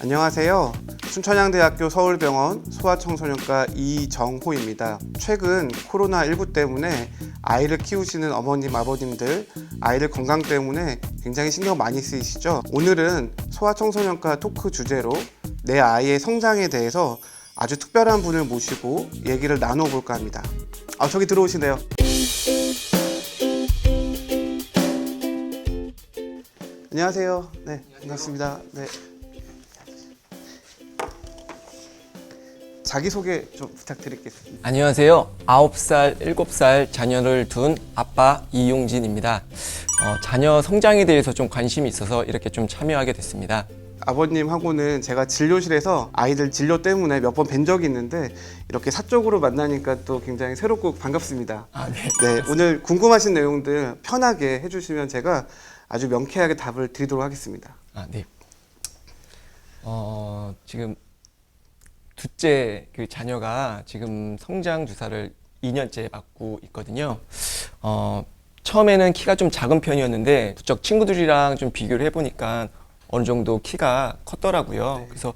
안녕하세요. 춘천향대학교 서울병원 소아청소년과 이정호입니다. 최근 코로나19 때문에 아이를 키우시는 어머님, 아버님들, 아이들 건강 때문에 굉장히 신경 많이 쓰이시죠? 오늘은 소아청소년과 토크 주제로 내 아이의 성장에 대해서 아주 특별한 분을 모시고 얘기를 나눠볼까 합니다. 아, 저기 들어오시네요. 안녕하세요. 네, 반갑습니다. 네. 자기소개 좀 부탁드리겠습니다. 안녕하세요. 9살, 7살 자녀를 둔 아빠 이용진입니다. 어, 자녀 성장에 대해서 좀 관심이 있어서 이렇게 좀 참여하게 됐습니다. 아버님하고는 제가 진료실에서 아이들 진료 때문에 몇 번 뵌 적이 있는데 이렇게 사적으로 만나니까 또 굉장히 새롭고 반갑습니다. 아, 네. 네, 오늘 궁금하신 내용들 편하게 해주시면 제가 아주 명쾌하게 답을 드리도록 하겠습니다. 아, 네. 어, 지금 둘째 그 자녀가 지금 성장 주사를 2년째 맞고 있거든요. 어, 처음에는 키가 좀 작은 편이었는데 부쩍 친구들이랑 좀 비교를 해보니까 어느 정도 키가 컸더라고요. 네. 그래서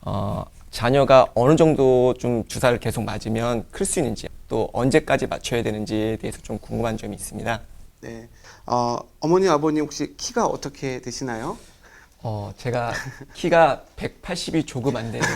어, 자녀가 어느 정도 좀 주사를 계속 맞으면 클 수 있는지 또 언제까지 맞춰야 되는지에 대해서 좀 궁금한 점이 있습니다. 네, 어, 어머니 아버님 혹시 키가 어떻게 되시나요? 어, 제가 키가 180이 조금 안 되는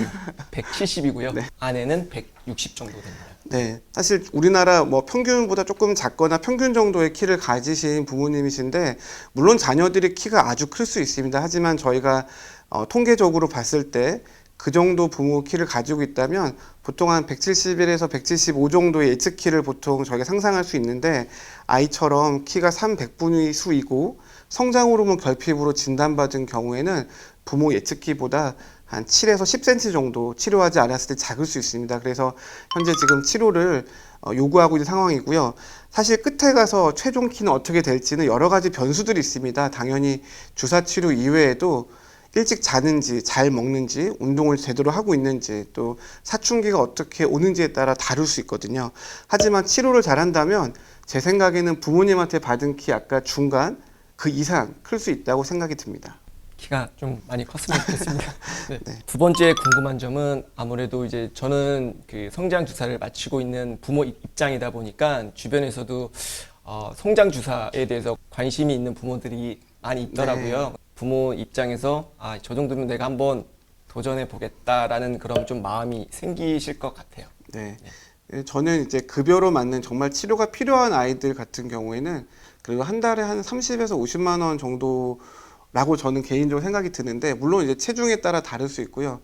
170이고요. 네. 아내는 160 정도 됩니다. 네, 사실 우리나라 뭐 평균보다 조금 작거나 평균 정도의 키를 가지신 부모님이신데 물론 자녀들이 키가 아주 클 수 있습니다. 하지만 저희가 어, 통계적으로 봤을 때 그 정도 부모 키를 가지고 있다면 보통 한 171에서 175 정도의 예측 키를 보통 저희가 상상할 수 있는데 아이처럼 키가 3, 100분의 수이고 성장 호르몬 결핍으로 진단받은 경우에는 부모 예측 키보다 한 7에서 10cm 정도 치료하지 않았을 때 작을 수 있습니다. 그래서 현재 지금 치료를 어, 요구하고 있는 상황이고요. 사실 끝에 가서 최종 키는 어떻게 될지는 여러 가지 변수들이 있습니다. 당연히 주사 치료 이외에도 일찍 자는지, 잘 먹는지, 운동을 제대로 하고 있는지, 또 사춘기가 어떻게 오는지에 따라 다를 수 있거든요. 하지만 치료를 잘한다면 제 생각에는 부모님한테 받은 키 아까 중간 그 이상 클 수 있다고 생각이 듭니다. 키가 좀 많이 컸으면 좋겠습니다. 네. 네. 두 번째 궁금한 점은 아무래도 이제 저는 그 성장 주사를 마치고 있는 부모 입장이다 보니까 주변에서도 어, 성장 주사에 대해서 관심이 있는 부모들이 많이 있더라고요. 부모 입장에서 아, 저 정도면 내가 한번 도전해 보겠다라는 그런 좀 마음이 생기실 것 같아요. 네. 예, 저는 이제 급여로 맞는 정말 치료가 필요한 아이들 같은 경우에는 그리고 한 달에 한 30에서 50만 원 정도라고 저는 개인적으로 생각이 드는데 물론 이제 체중에 따라 다를 수 있고요.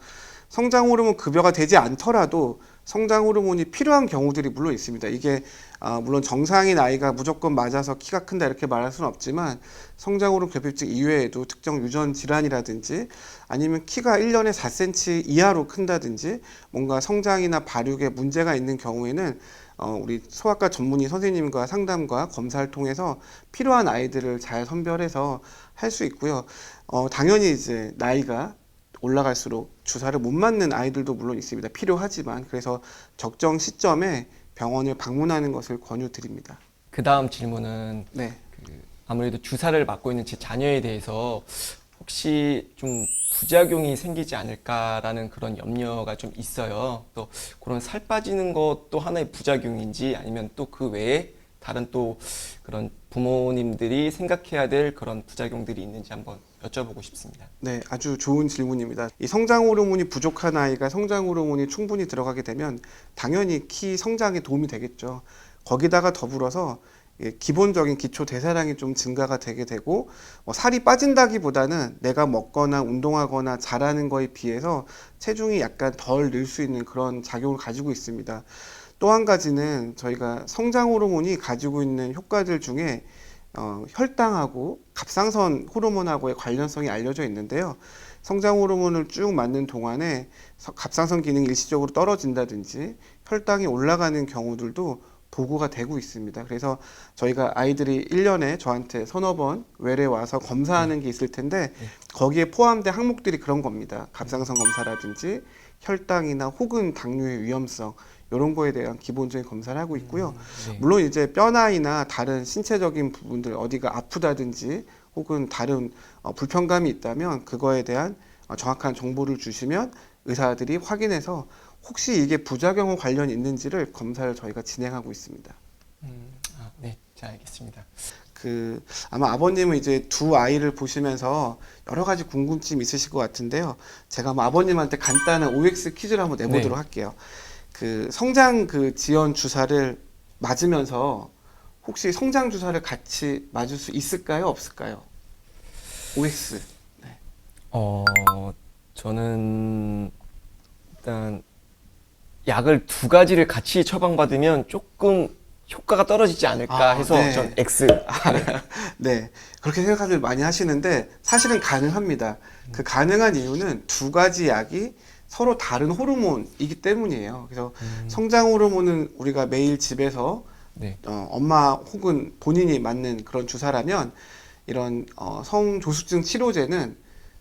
성장 호르몬 급여가 되지 않더라도 성장 호르몬이 필요한 경우들이 물론 있습니다. 이게 아, 물론 정상인 아이가 무조건 맞아서 키가 큰다 이렇게 말할 수는 없지만 성장 호르몬 결핍증 이외에도 특정 유전 질환이라든지 아니면 키가 1년에 4cm 이하로 큰다든지 뭔가 성장이나 발육에 문제가 있는 경우에는 어, 우리 소아과 전문의 선생님과 상담과 검사를 통해서 필요한 아이들을 잘 선별해서 할 수 있고요. 어, 당연히 이제 나이가 올라갈수록 주사를 못 맞는 아이들도 물론 있습니다. 필요하지만 그래서 적정 시점에 병원을 방문하는 것을 권유드립니다. 그 다음 질문은 네. 그 아무래도 주사를 맞고 있는 제 자녀에 대해서 혹시 좀 부작용이 생기지 않을까라는 그런 염려가 좀 있어요. 또 그런 살 빠지는 것도 하나의 부작용인지 아니면 또 그 외에 다른 또 그런 부모님들이 생각해야 될 그런 부작용들이 있는지 한번 여쭤보고 싶습니다. 네, 아주 좋은 질문입니다. 이 성장 호르몬이 부족한 아이가 성장 호르몬이 충분히 들어가게 되면 당연히 키 성장에 도움이 되겠죠. 거기다가 더불어서 예, 기본적인 기초 대사량이 좀 증가가 되게 되고 뭐 살이 빠진다기보다는 내가 먹거나 운동하거나 잘하는 거에 비해서 체중이 약간 덜 늘 수 있는 그런 작용을 가지고 있습니다. 또 한 가지는 저희가 성장 호르몬이 가지고 있는 효과들 중에 어, 혈당하고 갑상선 호르몬하고의 관련성이 알려져 있는데요. 성장 호르몬을 쭉 맞는 동안에 서- 갑상선 기능이 일시적으로 떨어진다든지 혈당이 올라가는 경우들도 보고가 되고 있습니다. 그래서 저희가 아이들이 1년에 저한테 서너 번 외래 와서 검사하는 게 있을 텐데 거기에 포함된 항목들이 그런 겁니다. 갑상선 검사라든지 혈당이나 혹은 당뇨의 위험성 이런 거에 대한 기본적인 검사를 하고 있고요. 네. 물론 이제 뼈나이나 다른 신체적인 부분들 어디가 아프다든지 혹은 다른 어, 불편감이 있다면 그거에 대한 어, 정확한 정보를 주시면 의사들이 확인해서 혹시 이게 부작용 관련이 있는지를 검사를 저희가 진행하고 있습니다. 음, 아, 네, 잘 알겠습니다. 그 아마 아버님은 이제 두 아이를 보시면서 여러 가지 궁금증 있으실 것 같은데요. 제가 아버님한테 간단한 OX 퀴즈를 한번 내보도록 네. 할게요. 그 성장 그 지연 주사를 맞으면서 혹시 성장 주사를 같이 맞을 수 있을까요, 없을까요? OX. 어, 저는 일단 약을 두 가지를 같이 처방받으면 조금 효과가 떨어지지 않을까 아, 해서 네. 전 X. 네, 그렇게 생각들 많이 하시는데 사실은 가능합니다. 그 가능한 이유는 두 가지 약이 서로 다른 호르몬이기 때문이에요. 그래서 성장 호르몬은 우리가 매일 집에서 네. 어, 엄마 혹은 본인이 맞는 그런 주사라면 이런 어, 성조숙증 치료제는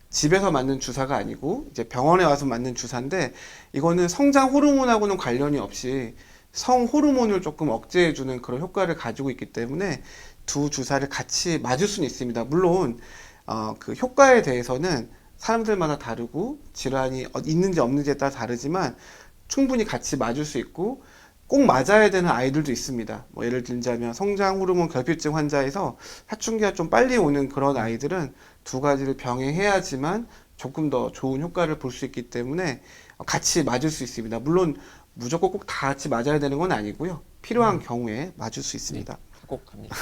집에서 맞는 주사가 아니고 이제 병원에 와서 맞는 주사인데 이거는 성장 호르몬하고는 관련이 없이 성 호르몬을 조금 억제해 주는 그런 효과를 가지고 있기 때문에 두 주사를 같이 맞을 수는 있습니다. 물론 어, 그 효과에 대해서는 사람들마다 다르고 질환이 어- 있는지 없는지에 따라 다르지만 충분히 같이 맞을 수 있고 꼭 맞아야 되는 아이들도 있습니다. 뭐 예를 들자면 성장 호르몬 결핍증 환자에서 사춘기가 좀 빨리 오는 그런 아이들은 두 가지를 병행해야지만 조금 더 좋은 효과를 볼 수 있기 때문에 같이 맞을 수 있습니다. 물론 무조건 꼭 다 같이 맞아야 되는 건 아니고요. 필요한 경우에 맞을 수 있습니다. 꼭 갑니다.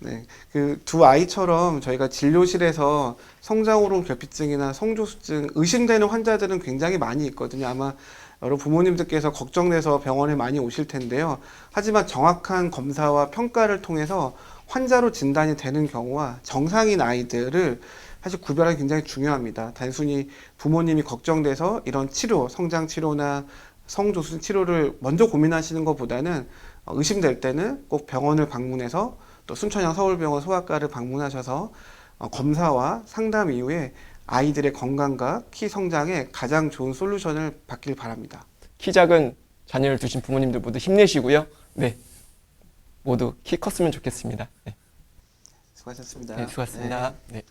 네. 네, 그 두 아이처럼 저희가 진료실에서 성장 호르몬 결핍증이나 성조숙증 의심되는 환자들은 굉장히 많이 있거든요. 아마 여러 부모님들께서 걱정돼서 병원에 많이 오실 텐데요. 하지만 정확한 검사와 평가를 통해서 환자로 진단이 되는 경우와 정상인 아이들을 사실 구별하기 굉장히 중요합니다. 단순히 부모님이 걱정돼서 이런 치료, 성장 치료나 성조숙 치료를 먼저 고민하시는 것보다는 어, 의심될 때는 꼭 병원을 방문해서 또 순천향 서울병원 소아과를 방문하셔서 어, 검사와 상담 이후에 아이들의 건강과 키 성장에 가장 좋은 솔루션을 받길 바랍니다. 키 작은 자녀를 두신 부모님들 모두 힘내시고요. 네. 모두 키 컸으면 좋겠습니다. 네, 수고하셨습니다. 네 수고하셨습니다. 네. 네.